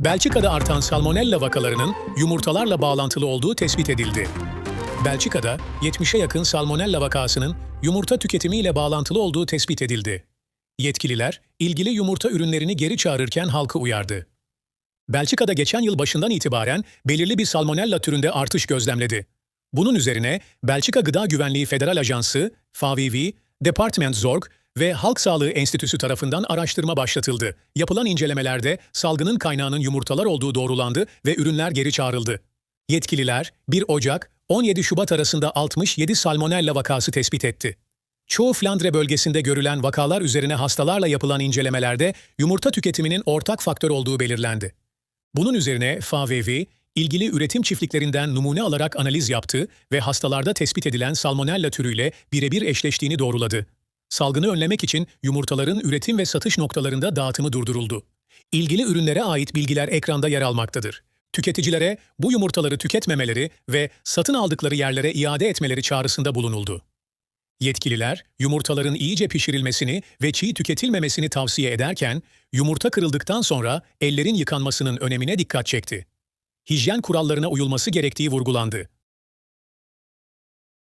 Belçika'da artan salmonella vakalarının yumurtalarla bağlantılı olduğu tespit edildi. Belçika'da 70'e yakın salmonella vakasının yumurta tüketimiyle bağlantılı olduğu tespit edildi. Yetkililer ilgili yumurta ürünlerini geri çağırırken halkı uyardı. Belçika'da geçen yıl başından itibaren belirli bir salmonella türünde artış gözlemledi. Bunun üzerine Belçika Gıda Güvenliği Federal Ajansı, FAVV, Department Zorg ve Halk Sağlığı Enstitüsü tarafından araştırma başlatıldı. Yapılan incelemelerde salgının kaynağının yumurtalar olduğu doğrulandı ve ürünler geri çağrıldı. Yetkililer 1 Ocak 17 Şubat arasında 67 salmonella vakası tespit etti. Çoğu Flandre bölgesinde görülen vakalar üzerine hastalarla yapılan incelemelerde yumurta tüketiminin ortak faktör olduğu belirlendi. Bunun üzerine FAVV, ilgili üretim çiftliklerinden numune alarak analiz yaptı ve hastalarda tespit edilen salmonella türüyle birebir eşleştiğini doğruladı. Salgını önlemek için yumurtaların üretim ve satış noktalarında dağıtımı durduruldu. İlgili ürünlere ait bilgiler ekranda yer almaktadır. Tüketicilere bu yumurtaları tüketmemeleri ve satın aldıkları yerlere iade etmeleri çağrısında bulunuldu. Yetkililer, yumurtaların iyice pişirilmesini ve çiğ tüketilmemesini tavsiye ederken, yumurta kırıldıktan sonra ellerin yıkanmasının önemine dikkat çekti. Hijyen kurallarına uyulması gerektiği vurgulandı.